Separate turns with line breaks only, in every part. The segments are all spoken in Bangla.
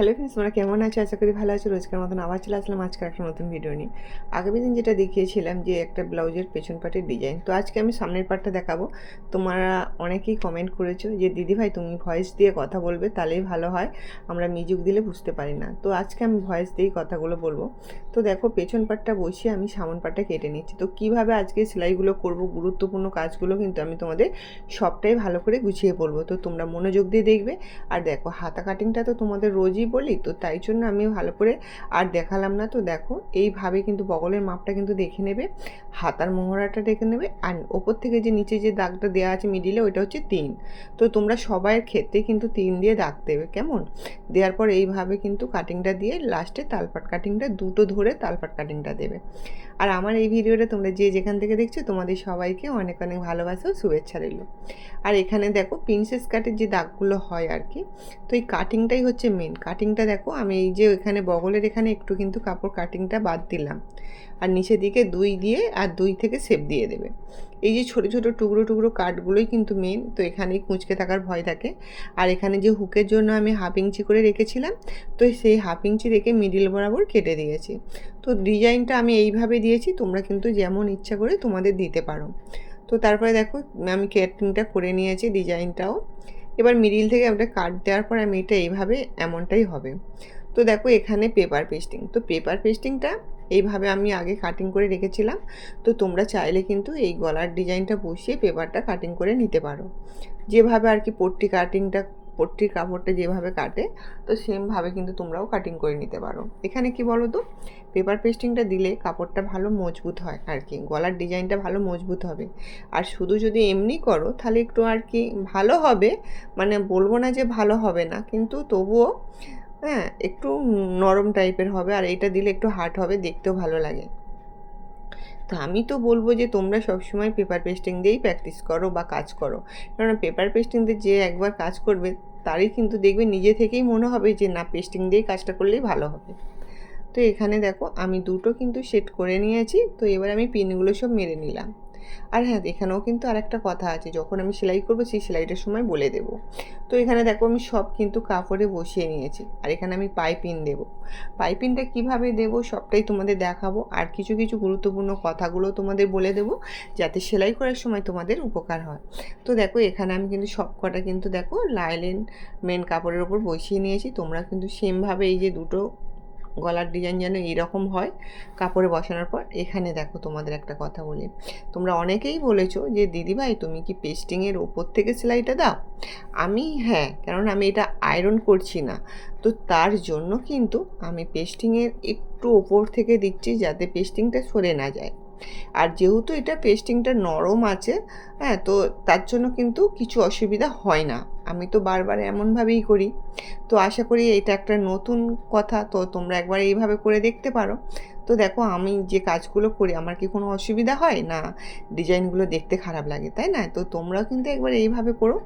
হ্যালো ফ্রেন্ডস তোমরা কেমন আছো? আশা করি ভালো আছো। রোজকার মতন আবার চলে আসলাম আজকে একটা নতুন ভিডিও নিয়ে। আগামী দিন যেটা দেখিয়েছিলাম যে একটা ব্লাউজের পেছন পাটের ডিজাইন তো আজকে আমি সামনের পাটটা দেখাবো। তোমরা অনেকেই কমেন্ট করেছ যে দিদি ভাই তুমি ভয়েস দিয়ে কথা বলবে, তাহলেই ভালো হয়। আমরা মিউজিক দিলে বুঝতে পারি না। তো আজকে আমি ভয়েস দিয়েই কথাগুলো বলব। তো দেখো, পেছন পাটটা বসিয়ে আমি সামন পাটটা কেটে নিচ্ছি। তো কীভাবে আজকে সেলাইগুলো করব, গুরুত্বপূর্ণ কাজগুলো কিন্তু আমি তোমাদের সবটাই ভালো করে গুছিয়ে বলব। তো তোমরা মনোযোগ দিয়ে দেখবে। আর দেখো, হাতা কাটিংটা তো তোমাদের রোজই বলি, তো তাই জন্য আমি ভালো করে আর দেখালাম না। তো দেখো, এইভাবে কিন্তু বগলের মাপটা কিন্তু দেখে নেবে, হাতার মোহরাটা দেখে নেবে, আর ওপর থেকে যে নিচে যে দাগটা দেওয়া আছে মিডিলে ওইটা হচ্ছে তিন। তো তোমরা সবাইয়ের ক্ষেত্রে কিন্তু তিন দিয়ে দাগ দেবে, কেমন? দেওয়ার পর এইভাবে কিন্তু কাটিংটা দিয়ে লাস্টে তালপাট কাটিংটা দুটো ধরে তালপাট কাটিংটা দেবে। আর আমার এই ভিডিওটা তোমরা যে যেখান থেকে দেখছ, তোমাদের সবাইকে অনেক অনেক ভালোবাসা ও শুভেচ্ছা রইল। আর এখানে দেখো প্রিন্সেস কাটের যে দাগগুলো হয় আর কি তো এই কাটিংটাই হচ্ছে মেন কাটিংটা দেখো, আমি এই যে এখানে বগলের এখানে একটু কিন্তু কাপড় কাটিংটা বাদ দিলাম। আর নিচের দিকে দুই দিয়ে আর দুই থেকে সেপ দিয়ে দেবে। এই যে ছোটো ছোটো টুকরো টুকরো কাঠগুলোই কিন্তু মেন তো এখানেই কুঁচকে থাকার ভয় থাকে। আর এখানে যে হুকের জন্য আমি হাফ ইঞ্চি করে রেখেছিলাম, তো সেই হাফ ইঞ্চি রেখে মিডিল বরাবর কেটে দিয়েছি। তো ডিজাইনটা আমি এইভাবে দিয়েছি, তোমরা কিন্তু যেমন ইচ্ছা করে তোমাদের দিতে পারো। তো তারপরে দেখো, আমি কেটিংটা করে নিয়েছি ডিজাইনটাও এবার মিডিল থেকে একটা কাট দেওয়ার পর আমি এটা এইভাবে এমনটাই হবে। তো দেখো এখানে পেপার পেস্টিং তো পেপার পেস্টিংটা এইভাবে আমি আগে কাটিং করে রেখেছিলাম। তো তোমরা চাইলে কিন্তু এই গলার ডিজাইনটা বসিয়ে পেপারটা কাটিং করে নিতে পারো। যেভাবে আর কি পট্টি কাটিংটা পট্টির কাপড়টা যেভাবে কাটে, তো সেমভাবে কিন্তু তোমরাও কাটিং করে নিতে পারো। এখানে কি বলো তো পেপার পেস্টিংটা দিলে কাপড়টা ভালো মজবুত হয় আর কি, গলার ডিজাইনটা ভালো মজবুত হবে। আর শুধু যদি এমনি করো, তাহলে একটু আর কি ভালো হবে। মানে বলব না যে ভালো হবে না, কিন্তু তবুও হ্যাঁ একটু নরম টাইপের হবে আর এটা দিলে একটু হার্ড হবে, দেখতেও ভালো লাগে। তো আমি তো বলব যে তোমরা সবসময় পেপার পেস্টিং দিয়েই প্র্যাকটিস করো বা কাজ করো। কারণ পেপার পেস্টিং দিয়ে যে একবার কাজ করবে, তারই কিন্তু দেখবে নিজে থেকেই মনে হবে যে না, পেস্টিং দিয়েই কাজটা করলেই ভালো হবে। তো এখানে দেখো, আমি দুটো কিন্তু সেট করে নিয়েছি। তো এবার আমি পিনগুলো সব মেরে নিলাম। আর হ্যাঁ এখানেও কিন্তু আরেকটা কথা আছে, যখন আমি সেলাই করব সেই সেলাইটার সময় বলে দেব। তো এখানে দেখো আমি সব কিন্তু কাপড়ে বসিয়ে নিয়েছি, আর এখানে আমি পাইপিন দেবো। পাইপিনটা কীভাবে দেব সবটাই তোমাদের দেখাবো, আর কিছু কিছু গুরুত্বপূর্ণ কথাগুলো তোমাদের বলে দেবো, যাতে সেলাই করার সময় তোমাদের উপকার হয়। তো দেখো এখানে আমি কিন্তু সব কটা কিন্তু দেখো লাইলেন, মেন কাপড়ের ওপর বসিয়ে নিয়েছি, তোমরা কিন্তু সেমভাবে এই যে দুটো গলার ডিজাইন যেন এইরকম হয়। কাপড়ে বসানোর পর এখানে দেখো তোমাদের একটা কথা বলি। তোমরা অনেকেই বলেছ যে, দিদিভাই, তুমি কি পেস্টিংয়ের ওপর থেকে সেলাইটা দাও? আমি হ্যাঁ কারণ আমি এটা আয়রন করছি না। তো তার জন্য কিন্তু আমি পেস্টিংয়ের একটু ওপর থেকে দিচ্ছি যাতে পেস্টিংটা সরে না যায়। আর যেহেতু এটা পেস্টিংটা নরম আছে হ্যাঁ তো তার জন্য কিন্তু কিছু অসুবিধা হয় না। আমি তো বারবার এমনভাবেই করি। তো আশা করি এটা একটা নতুন কথা। তো তোমরা একবার এইভাবে করে দেখতে পারো। তো দেখো, আমি যে কাজগুলো করি, আমার কি কোনো অসুবিধা হয়? না, ডিজাইনগুলো দেখতে খারাপ লাগে, তাই না? তো তোমরাও কিন্তু একবার এইভাবে করো।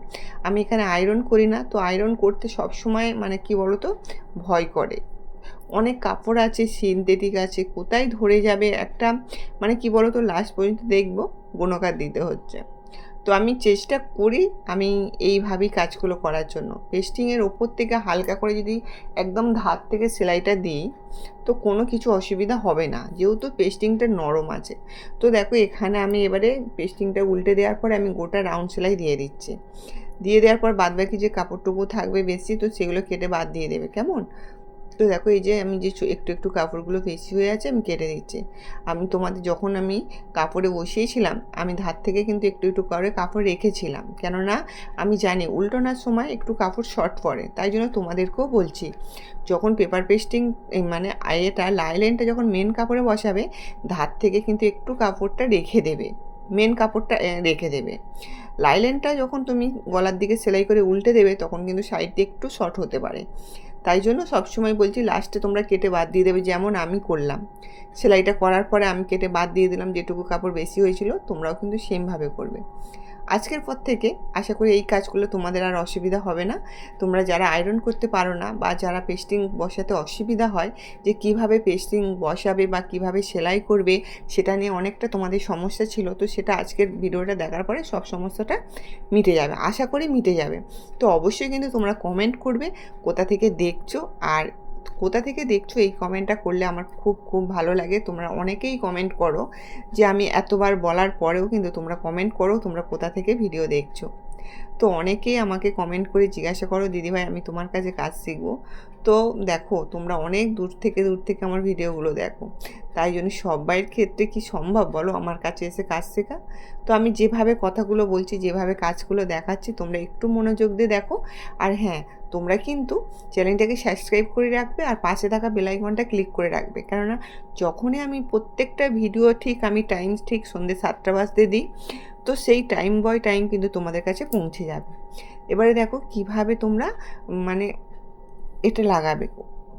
আমি এখানে আয়রন করি না। তো আয়রন করতে সব সময় মানে কি বলো তো ভয় করে। অনেক কাপড় আছে সিনথেটিক আছে। কোথায় ধরে যাবে? একটা মানে কি বলো তো লাস্ট পর্যন্ত দেখব, গুণকার দিতে হচ্ছে। তো আমি চেষ্টা করি আমি এইভাবেই কাজগুলো করার জন্য। পেস্টিংয়ের ওপর থেকে হালকা করে যদি একদম ধার থেকে সেলাইটা দিই, তো কোনো কিছু অসুবিধা হবে না। যেহেতু পেস্টিংটা নরম আছে। তো দেখো এখানে আমি এবারে পেস্টিংটা উল্টে দেওয়ার পরে আমি গোটা রাউন্ড সেলাই দিয়ে দিচ্ছি। দিয়ে দেওয়ার পর বাদবাকি যে কাপড়টুকু থাকবে বেশি, তো সেগুলো কেটে বাদ দিয়ে দেবে। কেমন? তো দেখো এই যে আমি যে একটু একটু কাপড়গুলো বেশি হয়ে আছে, আমি কেটে দিচ্ছি। আমি তোমাদের যখন আমি কাপড়ে বসিয়েছিলাম, আমি ধার থেকে কিন্তু একটু একটু করে কাপড় রেখেছিলাম। কেননা আমি জানি উল্টোনার সময় একটু কাপড় শর্ট পড়ে তাই জন্য তোমাদেরকেও বলছি, যখন পেপার পেস্টিং মানে আয়েটা লাইলেনটা যখন মেন কাপড়ে বসাবে, ধার থেকে কিন্তু একটু কাপড়টা রেখে দেবে। মেন কাপড়টা রেখে দেবে। লাইলেনটা যখন তুমি গলার দিকে সেলাই করে উল্টে দেবে, তখন কিন্তু সাইড দিয়ে একটু শর্ট হতে পারে। তাই জন্য সবসময় বলছি লাস্টে তোমরা কেটে বাদ দিয়ে দেবে, যেমন আমি করলাম। সেলাইটা করার পরে আমি কেটে বাদ দিয়ে দিলাম, যেটুকু কাপড় বেশি হয়েছিল, তোমরাও কিন্তু সেমভাবে করবে। আজকের পর থেকে আশা করি এই কাজগুলো তোমাদের আর অসুবিধা হবে না। তোমরা যারা আয়রন করতে পারো না বা যারা পেস্টিং বসাতে অসুবিধা হয় যে কীভাবে পেস্টিং বসাবে বা কীভাবে সেলাই করবে, সেটা নিয়ে অনেকটা তোমাদের সমস্যা ছিল। তো সেটা আজকের ভিডিওটা দেখার পরে সব সমস্যাটা মিটে যাবে। আশা করি মিটে যাবে। তো অবশ্যই কিন্তু তোমরা কমেন্ট করবে, কোথা থেকে দেখছ আর কোথা থেকে দেখছ এই কমেন্টটা করলে আমার খুব খুব ভালো লাগে। তোমরা অনেকেই কমেন্ট করো যে আমি এতবার বলার পরেও কিন্তু তোমরা কমেন্ট করো, তোমরা কোথা থেকে ভিডিও দেখছ। তো অনেকেই আমাকে কমেন্ট করে জিজ্ঞাসা করো দিদিভাই আমি তোমার কাছে কাজ শিখব। তো দেখো, তোমরা অনেক দূর থেকে দূর থেকে আমার ভিডিওগুলো দেখো। তাই জন্য সবাইয়ের ক্ষেত্রে কি সম্ভব বলো? আমার কাছে এসে কাজ শেখা। তো আমি যেভাবে কথাগুলো বলছি, যেভাবে কাজগুলো দেখাচ্ছি, তোমরা একটু মনোযোগ দিয়ে দেখো। আর হ্যাঁ তোমরা কিন্তু চ্যানেলটাকে সাবস্ক্রাইব করে রাখবে আর পাশে থাকা বেলাইকনটা ক্লিক করে রাখবে। কেননা, যখনই আমি প্রত্যেকটা ভিডিও ঠিক, আমি টাইম ঠিক সন্ধ্যে সাতটা বাজতে দিই তো সেই টাইম বয় টাইম কিন্তু তোমাদের কাছে পৌঁছে যাবে। এবারে দেখো কীভাবে তোমরা মানে এটা লাগাবে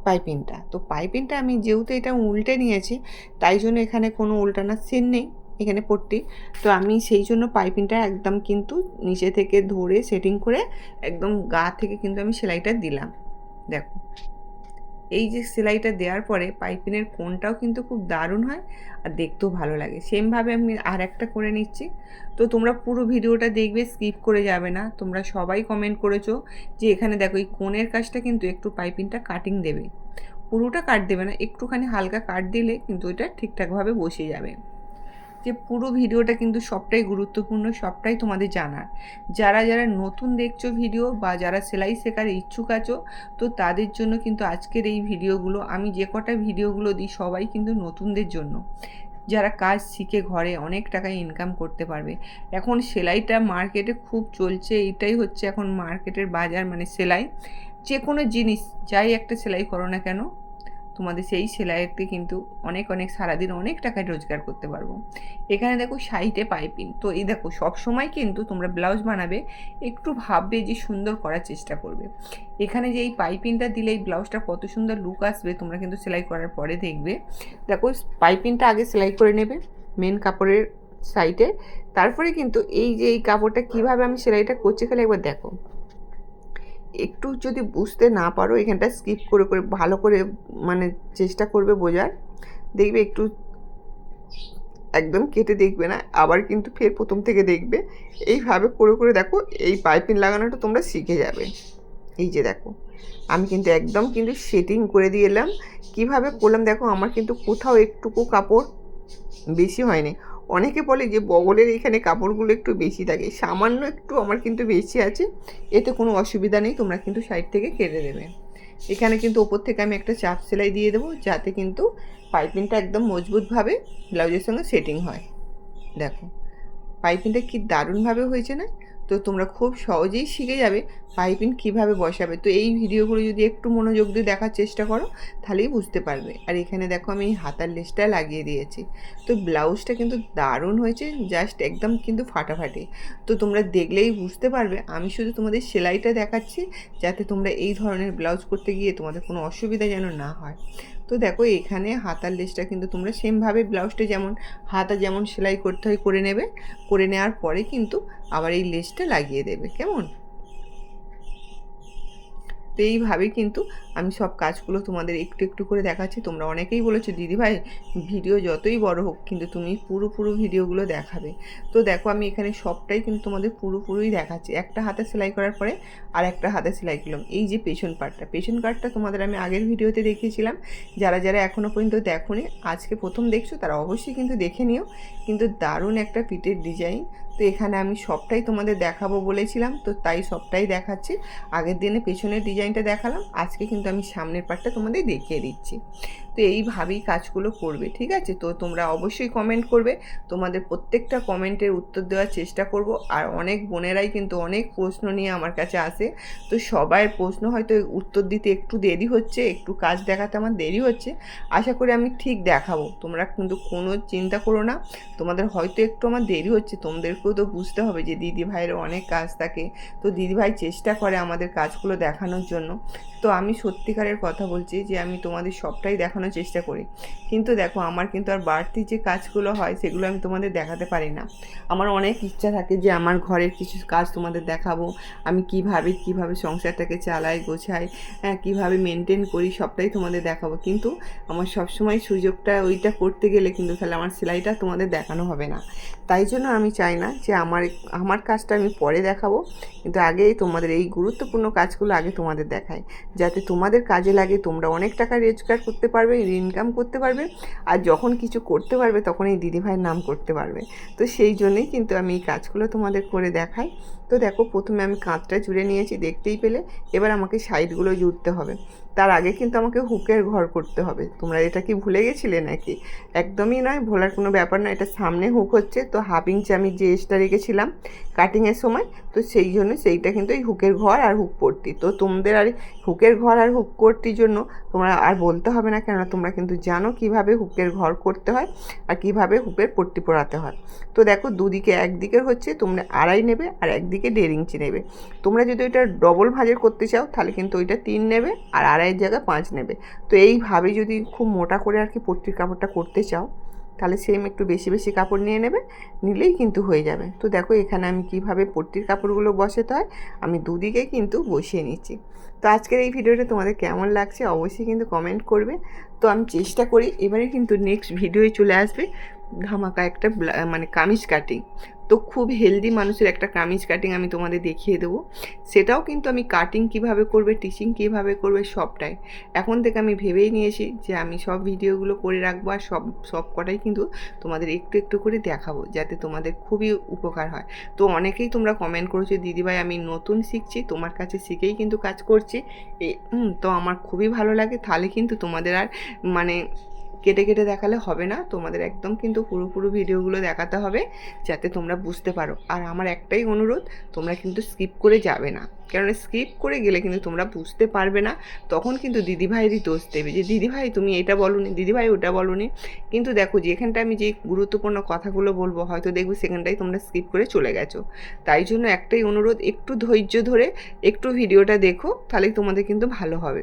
পাইপিংটা তো পাইপিংটা আমি যেহেতু এটা উল্টে নিয়েছি, তাই জন্য এখানে কোনো উল্টানোর সিন নেই, এখানে পট্টি। তো আমি সেই জন্য পাইপিংটা একদম কিন্তু নিচে থেকে ধরে সেটিং করে একদম গা থেকে কিন্তু আমি সেলাইটা দিলাম। দেখো। এই যে সেলাইটা দেওয়ার পরে পাইপিনের কোনটাও কিন্তু খুব দারুণ হয় আর দেখতেও ভালো লাগে। সেমভাবে আমি আর একটা করে নিচ্ছি। তো তোমরা পুরো ভিডিওটা দেখবে, স্কিপ করে যাবে না। তোমরা সবাই কমেন্ট করেছ যে এখানে দেখো এই কোণের কাজটা কিন্তু একটু পাইপিনটা কাটিং দেবে। পুরোটা কাট দেবে না, একটুখানি হালকা কাট দিলে কিন্তু এটা ঠিকঠাকভাবে বসে যাবে। যে পুরো ভিডিওটা কিন্তু সবটাই গুরুত্বপূর্ণ, সবটাই তোমাদের জানার। যারা যারা নতুন দেখছ ভিডিও বা যারা সেলাই শেখার ইচ্ছুক আছো, তো তাদের জন্য কিন্তু আজকের এই ভিডিওগুলো, আমি যে কটা ভিডিওগুলো দিই সবাই কিন্তু নতুনদের জন্য। যারা কাজ শিখে ঘরে অনেক টাকা ইনকাম করতে পারবে। এখন সেলাইটা মার্কেটে খুব চলছে এটাই হচ্ছে এখন মার্কেটের বাজার মানে সেলাই। যে কোনো জিনিস, যাই একটা সেলাই করো না কেন তোমাদের সেই সেলাইতে কিন্তু অনেক অনেক সারাদিন অনেক টাকায় রোজগার করতে পারব। এখানে দেখো সাইটে পাইপিং। তো এই দেখো সব সময় কিন্তু তোমরা ব্লাউজ বানাবে, একটু ভাববে যে সুন্দর করার চেষ্টা করবে। এখানে যে এই পাইপিংটা দিলে এই ব্লাউজটা কত সুন্দর লুক আসবে, তোমরা কিন্তু সেলাই করার পরে দেখবে। দেখো, পাইপিংটা আগে সেলাই করে নেবে মেন কাপড়ের সাইডে তারপরে কিন্তু এই যে এই কাপড়টা কীভাবে আমি সেলাইটা করছি খালি একবার দেখো। একটু যদি বুঝতে না পারো এখানটা স্কিপ করে করে, ভালো করে মানে চেষ্টা করবে বোঝার। দেখবে একটু একদম কেটে দেখবে না, আবার কিন্তু ফের প্রথম থেকে দেখবে। এইভাবে করে করে দেখো, এই পাইপিং লাগানোটা তোমরা শিখে যাবে। এই যে দেখো, আমি কিন্তু একদম কিন্তু সেটিং করে দিয়ে এলাম। কীভাবে করলাম দেখো, আমার কিন্তু কোথাও একটুকু কাপড় বেশি হয়নি। অনেকে বলে যে বগলের এখানে কাপড়গুলো একটু বেশি থাকে, সামান্য একটু আমার কিন্তু বেশি আছে, এতে কোনো অসুবিধা নেই, তোমরা কিন্তু সাইড থেকে কেটে দেবে এখানে কিন্তু ওপর থেকে আমি একটা চাপ সেলাই দিয়ে দেবো, যাতে কিন্তু পাইপিংটা একদম মজবুতভাবে ব্লাউজের সঙ্গে সেটিং হয়। দেখো, পাইপিংটা কি দারুণভাবে হয়েছে না? তো তোমরা খুব সহজেই শিখে যাবে পাইপিং কীভাবে বসাবে। তো এই ভিডিওগুলো যদি একটু মনোযোগ দিয়ে দেখার চেষ্টা করো, তাহলেই বুঝতে পারবে। আর এখানে দেখো আমি হাতার লেসটা লাগিয়ে দিয়েছি। তো ব্লাউজটা কিন্তু দারুণ হয়েছে, জাস্ট একদম কিন্তু ফাটাফাটি। তো তোমরা দেখলেই বুঝতে পারবে, আমি শুধু তোমাদের সেলাইটা দেখাচ্ছি, যাতে তোমরা এই ধরনের ব্লাউজ করতে গিয়ে তোমাদের কোনো অসুবিধা যেন না হয়। তো দেখো এখানে হাতার লেসটা কিন্তু তোমরা সেমভাবে ব্লাউজটা যেমন, হাতা যেমন সেলাই করতে হয়, করে নেবে। করে নেওয়ার পরে কিন্তু আবার এই লেসটা লাগিয়ে দেবে, কেমন? তো এইভাবেই কিন্তু আমি সব কাজগুলো তোমাদের একটু একটু করে দেখাচ্ছি। তোমরা অনেকেই বলেছ দিদিভাই ভিডিও যতই বড় হোক, কিন্তু তুমি পুরো পুরো ভিডিওগুলো দেখাবে। তো দেখো, আমি এখানে সবটাই কিন্তু তোমাদের পুরোপুরোই দেখাচ্ছি। একটা হাতে সেলাই করার পরে আর একটা হাতে সেলাই করলাম। এই যে পেছন পার্টটা পেছন পার্টটা তোমাদের আমি আগের ভিডিওতে দেখিয়েছিলাম। যারা যারা এখনও পর্যন্ত দেখোনি, আজকে প্রথম দেখছ, তারা অবশ্যই কিন্তু দেখে নিও। কিন্তু দারুণ একটা পিঠের ডিজাইন। তো এখানে আমি সবটাই তোমাদের দেখাবো বলেছিলাম, তো তাই সবটাই দেখাচ্ছি। আগের দিনে পেছনের ডিজাইনটা দেখালাম, আজকে কিন্তু আমি সামনের পার্টটা তোমাদের দেখিয়ে দিচ্ছি। তো এইভাবেই কাজগুলো করবে, ঠিক আছে? তো তোমরা অবশ্যই কমেন্ট করবে, তোমাদের প্রত্যেকটা কমেন্টের উত্তর দেওয়ার চেষ্টা করব, আর অনেক বোনেরাই কিন্তু অনেক প্রশ্ন নিয়ে আমার কাছে আসে। তো সবাই প্রশ্ন হয়তো উত্তর দিতে একটু দেরি হচ্ছে, একটু কাজ দেখাতে আমার দেরি হচ্ছে, আশা করি আমি ঠিক দেখাবো। তোমরা কিন্তু কোনো চিন্তা করো না, তোমাদের হয়তো একটু আমার দেরি হচ্ছে, তোমাদেরকেও তো বুঝতে হবে যে দিদি ভাইয়ের অনেক কাজ থাকে। তো দিদিভাই চেষ্টা করে আমাদের কাজগুলো দেখানোর জন্য। তো আমি সত্যিকারের কথা বলছি যে আমি তোমাদের সবটাই দেখানোর দেখানোর চেষ্টা করি। কিন্তু দেখো, আমার কিন্তু আর বাড়তি যে কাজগুলো হয়, সেগুলো আমি তোমাদের দেখাতে পারি না। আমার অনেক ইচ্ছা থাকে যে, আমার ঘরের কিছু কাজ তোমাদের দেখাবো। আমি কীভাবে কীভাবে সংসারটাকে চালাই, গোছাই হ্যাঁ কীভাবে মেনটেন করি, সবটাই তোমাদের দেখাবো। কিন্তু আমার সবসময় সুযোগটা ওইটা করতে গেলে কিন্তু তাহলে আমার সেলাইটা তোমাদের দেখানো হবে না। তাই জন্য আমি চাই না যে, আমার আমার কাজটা আমি পরে দেখাবো। কিন্তু আগেই তোমাদের এই গুরুত্বপূর্ণ কাজগুলো আগে তোমাদের দেখাই। যাতে তোমাদের কাজে লাগে, তোমরা অনেক টাকা রোজগার করতে পারবে। ইনকাম করতে পারবে। আর যখন কিছু করতে পারবে, তখন এই দিদিভাইয়ের নাম করতে পারবে। তো সেই জন্যেই কিন্তু আমি এই কাজগুলো তোমাদের করে দেখাই। তো দেখো, প্রথমে আমি কাঁচটা জুড়ে নিয়েছি, দেখতেই পেলে। এবার আমাকে সাইডগুলো জুড়তে হবে। তার আগে কিন্তু আমাকে হুকের ঘর করতে হবে। তোমরা এটা কি ভুলে গেছিলে নাকি? একদমই নয়, ভোলার কোনো ব্যাপার না এটা সামনে হুক হচ্ছে, তো হাফ ইঞ্চি আমি যে এসটা রেখেছিলাম কাটিংয়ের সময়, তো সেই জন্য সেইটা কিন্তু এই হুকের ঘর আর হুক পট্টি। তো তোমাদের আর হুকের ঘর আর হুক পট্টির জন্য তোমরা আর বলতে হবে না, কেননা তোমরা কিন্তু জানো কীভাবে হুকের ঘর করতে হয় আর কীভাবে হুকের পট্টি পরাতে হয়। তো দেখো, দুদিকে একদিকের হচ্ছে, তোমরা আড়াই নেবে আর একদিকে দেড় ইঞ্চি নেবে। তোমরা যদি ওইটা ডবল ভাঁজের করতে চাও, তাহলে কিন্তু ওইটা তিন নেবে আর আড়াইয়ের জায়গায় পাঁচ নেবে। তো এইভাবে যদি খুব মোটা করে আর কি পট্টির কাপড়টা করতে চাও, তাহলে সেম একটু বেশি বেশি কাপড় নিয়ে নেবে, নিলেই কিন্তু হয়ে যাবে। তো দেখো এখানে আমি কীভাবে পট্টির কাপড়গুলো বসাতে হয়, আমি দুদিকে কিন্তু বসিয়ে নিচ্ছি। তো আজকের এই ভিডিওটা তোমাদের কেমন লাগছে অবশ্যই কিন্তু কমেন্ট করবে। তো আমি চেষ্টা করি, এবারে কিন্তু নেক্সট ভিডিওয়ে চলে আসবে। ধামাকা একটা মানে কামিজ কাটিং তো খুব হেলদি মানুষের একটা কামিজ কাটিং আমি তোমাদের দেখিয়ে দেবো। সেটাও কিন্তু আমি কাটিং কীভাবে করবে টিচিং কীভাবে করবে, সবটাই। এখন থেকে আমি ভেবেই নিয়েছি যে আমি সব ভিডিওগুলো করে রাখব আর সব সব কটাই কিন্তু তোমাদের একটু একটু করে দেখাবো, যাতে তোমাদের খুবই উপকার হয়। তো অনেকেই তোমরা কমেন্ট করেছ, দিদিভাই, আমি নতুন শিখছি, তোমার কাছে শিখেই কিন্তু কাজ করছি। তো আমার খুবই ভালো লাগে। তাহলে কিন্তু তোমাদের আর মানে কেটে কেটে দেখালে হবে না। তোমাদের একদম কিন্তু পুরো পুরো ভিডিওগুলো দেখাতে হবে, যাতে তোমরা বুঝতে পারো। আর আমার একটাই অনুরোধ, তোমরা কিন্তু স্কিপ করে যাবে না। কারণ স্কিপ করে গেলে কিন্তু তোমরা বুঝতে পারবে না। তখন কিন্তু দিদিভাইয়েরই দোষ দেবে যে, দিদিভাই, তুমি এটা বলনি, দিদিভাই ওটা বলনি। কিন্তু দেখো যেখানটা আমি যে গুরুত্বপূর্ণ কথাগুলো বলব, হয়তো দেখবে সেখানটাই তোমরা স্কিপ করে চলে গেছো। তাই জন্য একটাই অনুরোধ, একটু ধৈর্য ধরে একটু ভিডিওটা দেখো, তাহলে তোমাদের কিন্তু ভালো হবে।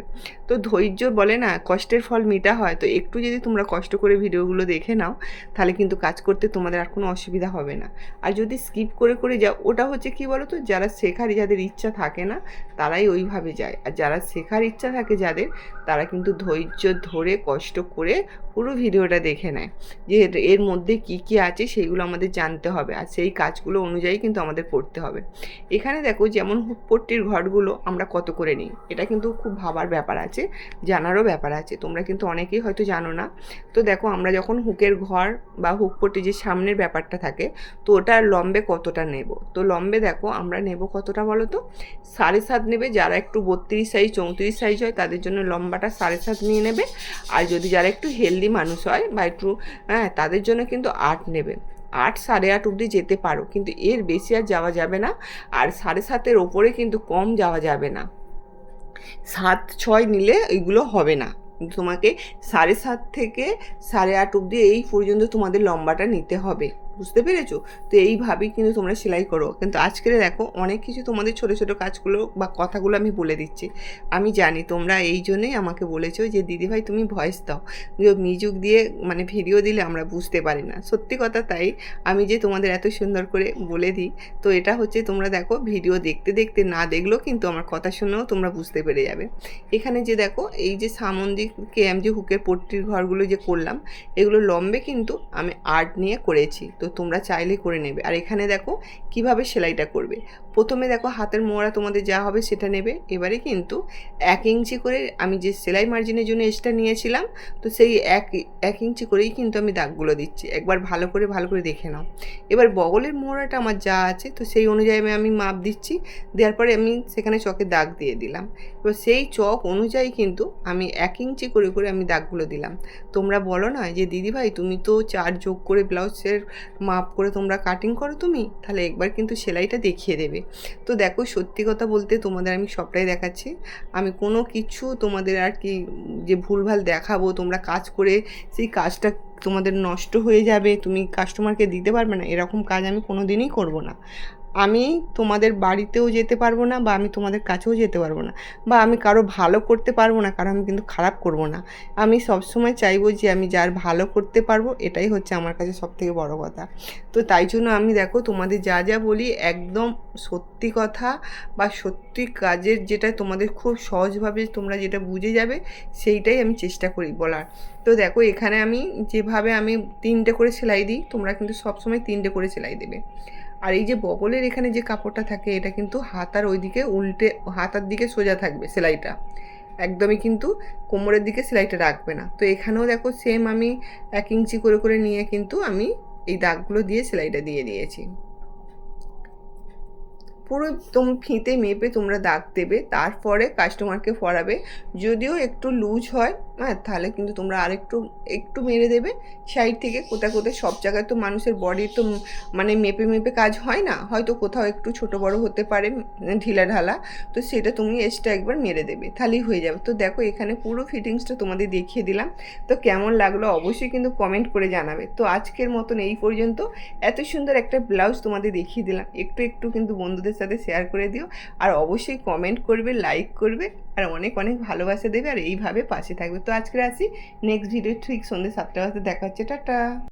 তো ধৈর্য বলে না, কষ্টের ফল মিটা হয়। তো একটু যদি তোমরা কষ্ট করে ভিডিওগুলো দেখে নাও, তাহলে কিন্তু কাজ করতে তোমাদের আর কোনো অসুবিধা হবে না। আর যদি স্কিপ করে করে যাও, ওটা হচ্ছে কি বলো তো যারা শেখার, যাদের ইচ্ছা থাকে না, তারাই ওইভাবে যায়। আর যারা শেখার ইচ্ছা থাকে যাদের, তারা কিন্তু ধৈর্য ধরে, কষ্ট করে পুরো ভিডিওটা দেখে নেয় যে এর- মধ্যে কি কি আছে সেইগুলো আমাদের জানতে হবে। আর সেই কাজগুলো অনুযায়ী কিন্তু আমাদের করতে হবে। এখানে দেখো যেমন হুকপট্টির ঘরগুলো আমরা কত করে নিই? এটা কিন্তু খুব ভাবার ব্যাপার আছে, জানারও ব্যাপার আছে। তোমরা কিন্তু অনেকেই হয়তো জানো না। তো দেখো আমরা যখন হুকের ঘর বা হুকপট্টি যে সামনের ব্যাপারটা থাকে, তো ওটা লম্বে কতটা নেব? তো লম্বে দেখো আমরা নেব কতটা বলো তো সাড়ে সাত নেবে। যারা একটু বত্রিশ সাইজ চৌত্রিশ সাইজ হয়, তাদের জন্য লম্বাটা সাড়ে সাত নিয়ে নেবে। আর যদি যারা একটু হেলদি মানুষ হয় বা একটু হ্যাঁ তাদের জন্য কিন্তু আট নেবে। আট সাড়ে আট অবধি যেতে পারো। কিন্তু এর বেশি আর যাওয়া যাবে না। আর সাড়ে সাতের ওপরে কিন্তু কম যাওয়া যাবে না। সাত, ছয় নিলে এইগুলো হবে না। তোমাকে সাড়ে সাত থেকে সাড়ে আট অবধি এই পর্যন্ত তোমাদের লম্বাটা নিতে হবে। বুঝতে পেরেছ? তো এইভাবেই কিন্তু তোমরা সেলাই করো। কিন্তু আজকের দেখো, অনেক কিছু তোমাদের ছোটো ছোটো কাজগুলো বা কথাগুলো আমি বলে দিচ্ছি। আমি জানি তোমরা এই জন্যই আমাকে বলেছ যে, দিদিভাই, তুমি ভয়েস দাও। মিউজিক দিয়ে মানে ভিডিও দিলে আমরা বুঝতে পারি না। সত্যি কথা তাই আমি যে, তোমাদের এত সুন্দর করে বলে দিই, তো এটা হচ্ছে তোমরা দেখো, ভিডিও দেখতে দেখতে না দেখলেও কিন্তু আমার কথা শুনেও তোমরা বুঝতে পেরে যাবে। এখানে যে, দেখো, এই যে, সামন্দিকে আমি যে, হুকের পট্টির ঘরগুলো যে, করলাম, এগুলো লম্বে কিন্তু আমি আর্ট নিয়ে করেছি। তো তোমরা চাইলে করে নেবে। আর এখানে দেখো কীভাবে সেলাইটা করবে। প্রথমে দেখো হাতের মোড়া তোমাদের যা হবে সেটা নেবে। এবারে কিন্তু এক ইঞ্চি করে আমি যে সেলাই মার্জিনের জন্য এক্সট্রা নিয়েছিলাম, তো সেই এক এক ইঞ্চি করেই কিন্তু আমি দাগগুলো দিচ্ছি। একবার ভালো করে ভালো করে দেখে নাও। এবার বগলের মোড়াটা আমার যা আছে, তো সেই অনুযায়ী আমি মাপ দিচ্ছি। দেওয়ার পরে আমি সেখানে চকে দাগ দিয়ে দিলাম। এবার সেই চক অনুযায়ী কিন্তু আমি এক ইঞ্চি করে করে আমি দাগগুলো দিলাম। তোমরা বলো না যে, দিদিভাই, তুমি তো চার যোগ করে ব্লাউজের মাপ করে তোমরা কাটিং করো তুমি, তাহলে একবার কিন্তু সেলাইটা দেখিয়ে দেবে। তো দেখো, সত্যি কথা বলতে তোমাদের আমি সবটাই দেখাচ্ছি। আমি কোনো কিছু তোমাদের আর কি যে ভুলভাল দেখাবো, তোমরা কাজ করে সেই কাজটা তোমাদের নষ্ট হয়ে যাবে, তুমি কাস্টমারকে দিতে পারবে না, এরকম কাজ আমি কোনো দিনই করব না। আমি তোমাদের বাড়িতেও যেতে পারব না বা আমি তোমাদের কাছেও যেতে পারব না বা আমি কারও ভালো করতে পারব না, কারণ আমি কিন্তু খারাপ করব না। আমি সবসময় চাইব যে আমি যার ভালো করতে পারব, এটাই হচ্ছে আমার কাছে সবথেকে বড় কথা। তো তাই জন্য আমি দেখো তোমাদের যা যা বলি একদম সত্যি কথা বা সত্যি কাজের যেটা তোমাদের খুব সহজভাবে তোমরা যেটা বুঝে যাবে, সেইটাই আমি চেষ্টা করি বলার। তো দেখো এখানে আমি যেভাবে আমি তিনটে করে সেলাই দিই, তোমরা কিন্তু সবসময় তিনটে করে সেলাই দেবে। আর এই যে বগলের এখানে যে কাপড়টা থাকে, এটা কিন্তু হাতার ওইদিকে উল্টে, হাতার দিকে সোজা থাকবে সেলাইটা। একদমই কিন্তু কোমরের দিকে সেলাইটা রাখবে না। তো এখানেও দেখো সেম আমি এক ইঞ্চি করে করে নিয়ে কিন্তু আমি এই দাগগুলো দিয়ে সেলাইটা দিয়ে দিয়েছি। পুরো তোম ফিতে মেপে তোমরা দাগ দেবে, তারপরে কাস্টমারকে ফরাবে যদিও একটু লুজ হয় হ্যাঁ তাহলে কিন্তু তোমরা আরেকটু, একটু মেরে দেবে। সাইড থেকে কোথায় কোথায়, সব জায়গায় তো মানুষের বডির তো মানে মেপে মেপে কাজ হয় না। হয়তো কোথাও একটু ছোট বড় হতে পারে ঢিলা ঢালা। তো সেটা তুমি এক্সট্রা একবার মেরে দেবে, তাহলেই হয়ে যাবে। তো দেখো এখানে পুরো ফিটিংসটা তোমাদের দেখিয়ে দিলাম। তো কেমন লাগল অবশ্যই কিন্তু কমেন্ট করে জানাবে। তো আজকের মতন এই পর্যন্ত। এত সুন্দর একটা ব্লাউজ তোমাদের দেখিয়ে দিলাম। একটু একটু কিন্তু বন্ধুদের সাথে শেয়ার করে দিও। আর অবশ্যই কমেন্ট করবে লাইক করবে। আর অনেক অনেক ভালোবাসা দেবে আর এইভাবে পাশে থাকবে। তো আজকে আসি নেক্সট ভিডিও ঠিক সন্ধ্যে সাতটা বাজতে দেখা হচ্ছে। টাটা!